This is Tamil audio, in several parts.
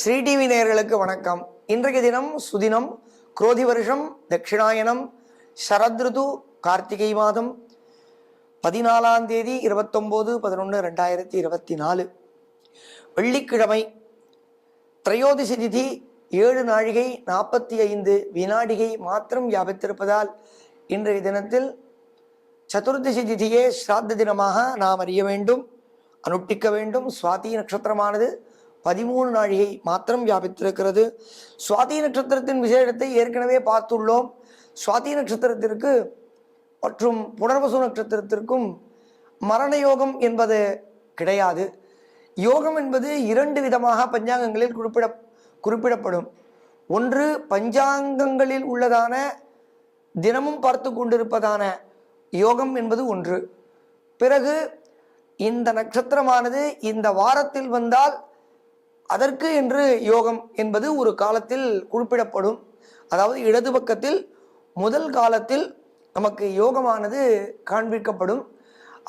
ஸ்ரீ டிவி நேயர்களுக்கு வணக்கம். இன்றைய தினம் சுதினம் குரோதி வருஷம் தட்சிணாயனம் சரத்ருது கார்த்திகை மாதம் பதினாலாம் தேதி இருபத்தொம்போது பதினொன்று ரெண்டாயிரத்தி இருபத்தி நாலு. வெள்ளிக்கிழமை திரையோதிசி திதி ஏழு நாழிகை நாற்பத்தி ஐந்து வினாடிகை மாத்திரம் வியாபித்திருப்பதால் இன்றைய தினத்தில் சதுர்தசி திதியே ஸ்ராத்த தினமாக நாம் அறிய வேண்டும் அனுஷ்டிக்க வேண்டும். சுவாதி நட்சத்திரமானது பதிமூணு நாழிகை மாத்திரம் வியாபித்திருக்கிறது. சுவாதி நட்சத்திரத்தின் விசேஷத்தை ஏற்கனவே பார்த்துள்ளோம். சுவாதி நட்சத்திரத்திற்கு மற்றும் புனர்வசு நட்சத்திரத்திற்கும் மரண யோகம் என்பது கிடையாது. யோகம் என்பது இரண்டு விதமாக பஞ்சாங்கங்களில் குறிப்பிட குறிப்பிடப்படும். ஒன்று பஞ்சாங்கங்களில் உள்ளதான தினமும் பார்த்து கொண்டிருப்பதான யோகம் என்பது ஒன்று. பிறகு இந்த நட்சத்திரமானது இந்த வாரத்தில் வந்தால் அதற்கு என்று யோகம் என்பது ஒரு காலத்தில் குறிப்பிடப்படும். அதாவது இடது பக்கத்தில் முதல் காலத்தில் நமக்கு யோகமானது காண்பிக்கப்படும்.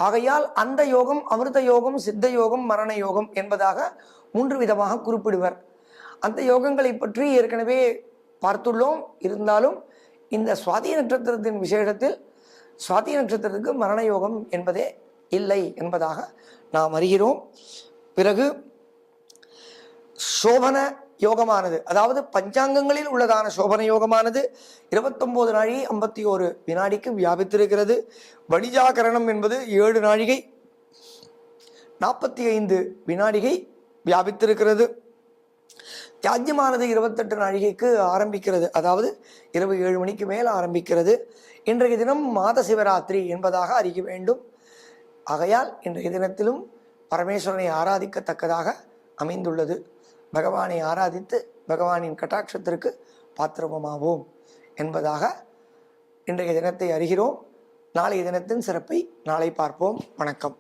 ஆகையால் அந்த யோகம் அமிர்த யோகம் சித்த யோகம் மரண யோகம் என்பதாக மூன்று விதமாக குறிப்பிடுவர். அந்த யோகங்களை பற்றி ஏற்கனவே பார்த்துள்ளோம். இருந்தாலும் இந்த சுவாதி நட்சத்திரத்தின் விசேஷத்தில் சுவாதி நட்சத்திரத்துக்கு மரண யோகம் என்பதே இல்லை என்பதாக நாம் அறிகிறோம். பிறகு சோபன யோகமானது. அதாவது பஞ்சாங்கங்களில் உள்ளதான சோபன யோகமானது இருபத்தொம்போது நாழி ஐம்பத்தி ஒரு வினாடிக்கு வியாபித்திருக்கிறது. வணிஜாகரணம் என்பது ஏழு நாழிகை நாற்பத்தி ஐந்து வினாடிகை வியாபித்திருக்கிறது. தியாஜ்யமானது இருபத்தெட்டு நாழிகைக்கு ஆரம்பிக்கிறது. அதாவது இரவு ஏழு மணிக்கு மேல் ஆரம்பிக்கிறது. இன்றைய தினம் மாத சிவராத்திரி என்பதாக அறிய வேண்டும். ஆகையால் இன்றைய தினத்திலும் பரமேஸ்வரனை ஆராதிக்கத்தக்கதாக அமைந்துள்ளது. பகவானை ஆராதித்து பகவானின் கட்டாட்சத்திற்கு பாத்திரமாவோம் என்பதாக இன்றைய தினத்தை அறிகிறோம். நாளைய தினத்தின் சிறப்பை நாளை பார்ப்போம். வணக்கம்.